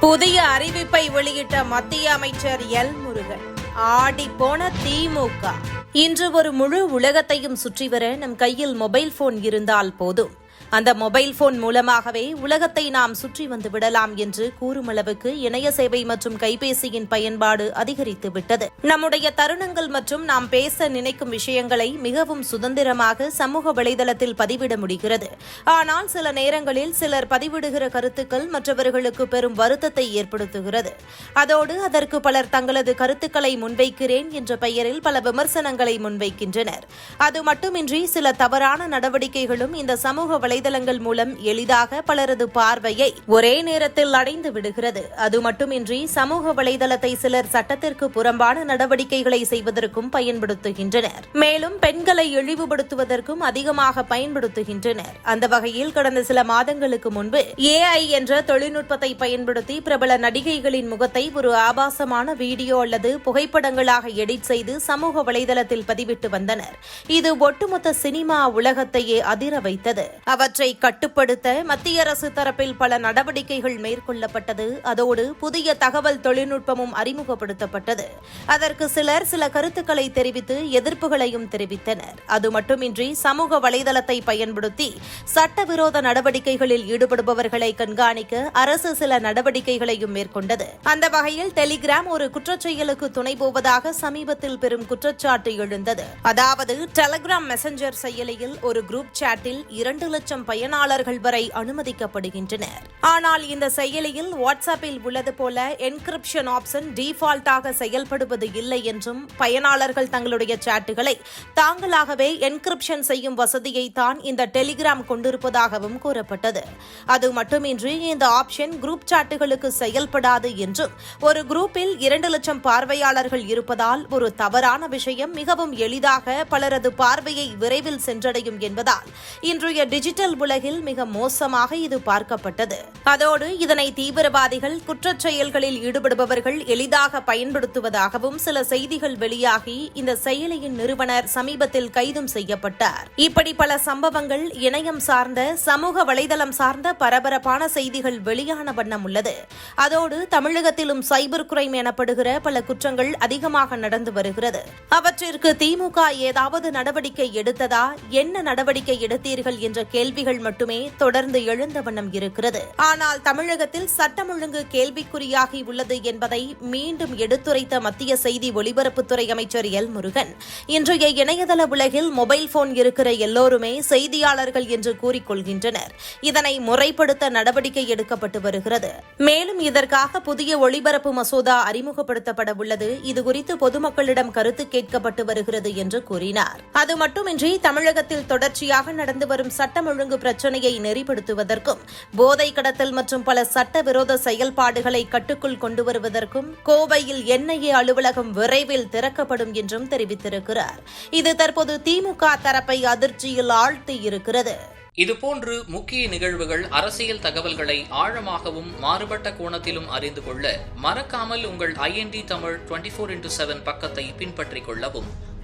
புதிய அறிவிப்பை வெளியிட்ட மத்திய அமைச்சர் எல். முருகன். ஆடி போன திமுக. இன்று ஒரு முழு உலகத்தையும் சுற்றி வர நம் கையில் மொபைல் போன் இருந்தால் போதும். அந்த மொபைல் போன் மூலமாகவே உலகத்தை நாம் சுற்றி வந்து விடலாம் என்று கூறும் அளவுக்கு இணைய சேவை மற்றும் கைபேசியின் பயன்பாடு அதிகரித்து விட்டது. நம்முடைய தருணங்கள் மற்றும் நாம் பேச நினைக்கும் விஷயங்களை மிகவும் சுதந்திரமாக சமூக வலைதளத்தில் பதிவிட முடிகிறது. ஆனால் சில நேரங்களில் சிலர் பதிவிடுகிற கருத்துக்கள் மற்றவர்களுக்கு பெரும் வருத்தத்தை ஏற்படுத்துகிறது. அதோடு அதற்கு பலர் தங்களது கருத்துக்களை முன்வைக்கிறேன் என்ற பெயரில் பல விமர்சனங்களை முன்வைக்கின்றனர். அது மட்டுமின்றி சில தவறான நடவடிக்கைகளும் இந்த சமூக வலை வலைதளங்கள் மூலம் எளிதாக பலரது பார்வையை ஒரே நேரத்தில் அடைந்து விடுகிறது. அது மட்டுமின்றி சமூக வலைதளத்தை சிலர் சட்டத்திற்கு புறம்பான நடவடிக்கைகளை செய்வதற்கும் பயன்படுத்துகின்றனர். மேலும் பெண்களை இழிவுபடுத்துவதற்கும் அதிகமாக பயன்படுத்துகின்றனர். அந்த வகையில் கடந்த சில மாதங்களுக்கு முன்பு ஏஐ என்ற தொழில்நுட்பத்தை பயன்படுத்தி பிரபல நடிகைகளின் முகத்தை ஒரு ஆபாசமான வீடியோ அல்லது புகைப்படங்களாக எடிட் செய்து சமூக வலைதளத்தில் பதிவிட்டு வந்தனர். இது ஒட்டுமொத்த சினிமா உலகத்தையே அதிர வைத்தது. அவர் அவற்றை கட்டுப்படுத்த மத்திய அரசு தரப்பில் பல நடவடிக்கைகள் மேற்கொள்ளப்பட்டது. அதோடு புதிய தகவல் தொழில்நுட்பமும் அறிமுகப்படுத்தப்பட்டது. அதற்கு சிலர் சில கருத்துக்களை தெரிவித்து எதிர்ப்புகளையும் தெரிவித்தனர். அது மட்டுமின்றி சமூக வலைதளத்தை பயன்படுத்தி சட்டவிரோத நடவடிக்கைகளில் ஈடுபடுபவர்களை கண்காணிக்க அரசு சில நடவடிக்கைகளையும் மேற்கொண்டது. அந்த வகையில் டெலிகிராம் ஒரு குற்றச்செயலுக்கு துணை போவதாக சமீபத்தில் பெரும் குற்றச்சாட்டு எழுந்தது. அதாவது டெலிகிராம் மெசஞ்சர் செயலியில் ஒரு குரூப் சாட்டில் இரண்டு லட்சம் பயனாளர்கள் வரை அனுமதிக்கப்படுகின்றனர். ஆனால் இந்த செயலியில் வாட்ஸ்அப்பில் உள்ளது போல என்கிரிப்ஷன் ஆப்ஷன் டிஃபால்ட்டாக செயல்படுவது இல்லை என்றும் பயனாளர்கள் தங்களுடைய சாட்டுகளை தாங்களாகவே என்கிரிப்ஷன் செய்யும் வசதியை தான் இந்த டெலிகிராம் கொண்டிருப்பதாகவும் கூறப்பட்டது. அது மட்டுமின்றி இந்த ஆப்ஷன் குரூப் சாட்டுகளுக்கு செயல்படாது என்றும் ஒரு குரூப்பில் இரண்டு லட்சம் பார்வையாளர்கள் இருப்பதால் ஒரு தவறான விஷயம் மிகவும் எளிதாக பலரது பார்வையை விரைவில் சென்றடையும் என்பதால் இன்றைய டிஜிட்டல் உலகில் மிக மோசமாக இது பார்க்கப்பட்டது. அதோடு இதனை தீவிரவாதிகள் குற்றச் செயல்களில் ஈடுபடுபவர்கள் எளிதாக பயன்படுத்துவதாகவும் சில செய்திகள் வெளியாகி இந்த செயலியின் நிறுவனர் சமீபத்தில் கைதும் செய்யப்பட்டார். இப்படி பல சம்பவங்கள் இணையம் சார்ந்த சமூக வலைதளம் சார்ந்த பரபரப்பான செய்திகள் வெளியான வண்ணம் உள்ளது. அதோடு தமிழகத்திலும் சைபர் குரைம் எனப்படுகிற பல குற்றங்கள் அதிகமாக நடந்து வருகிறது. அவற்றிற்கு திமுக ஏதாவது நடவடிக்கை எடுத்ததா? என்ன நடவடிக்கை எடுத்தீர்கள்? என்ற கேள்வி கேள்விகள் மட்டுமே தொடர்ந்து எழுந்த வண்ணம் இருக்கிறது. ஆனால் தமிழகத்தில் சட்டம் ஒழுங்கு கேள்விக்குறியாகி உள்ளது என்பதை மீண்டும் எடுத்துரைத்த மத்திய செய்தி ஒலிபரப்புத்துறை அமைச்சர் எல். முருகன். இன்றைய இணையதள உலகில் மொபைல் போன் இருக்கிற எல்லோருமே செய்தியாளர்கள் என்று கூறிக்கொள்கின்றனர். இதனை முறைப்படுத்த நடவடிக்கை எடுக்கப்பட்டு வருகிறது. மேலும் இதற்காக புதிய ஒளிபரப்பு மசோதா அறிமுகப்படுத்தப்பட உள்ளது. இதுகுறித்து பொதுமக்களிடம் கருத்து கேட்கப்பட்டு வருகிறது என்று கூறினார். அது மட்டுமின்றி தமிழகத்தில் தொடர்ச்சியாக நடந்து வரும் சட்டம் ஒழுங்கு ஒழுங்கு பிரச்சினையை நெறிப்படுத்துவதற்கும் போதை கடத்தல் மற்றும் பல சட்டவிரோத செயல்பாடுகளை கட்டுக்குள் கொண்டு வருவதற்கும் கோவையில் என்ஐஏ அலுவலகம் விரைவில் திறக்கப்படும் என்றும் தெரிவித்திருக்கிறார். இது தற்போது திமுக தரப்பை அதிர்ச்சியில் ஆழ்த்தியிருக்கிறது. இதுபோன்று முக்கிய நிகழ்வுகள் அரசியல் தகவல்களை ஆழமாகவும் மாறுபட்ட கோணத்திலும் அறிந்து கொள்ள மறக்காமல் உங்கள் INT Tamil twenty four into seven பக்கத்தை பின்பற்றிக் கொள்ளவும்.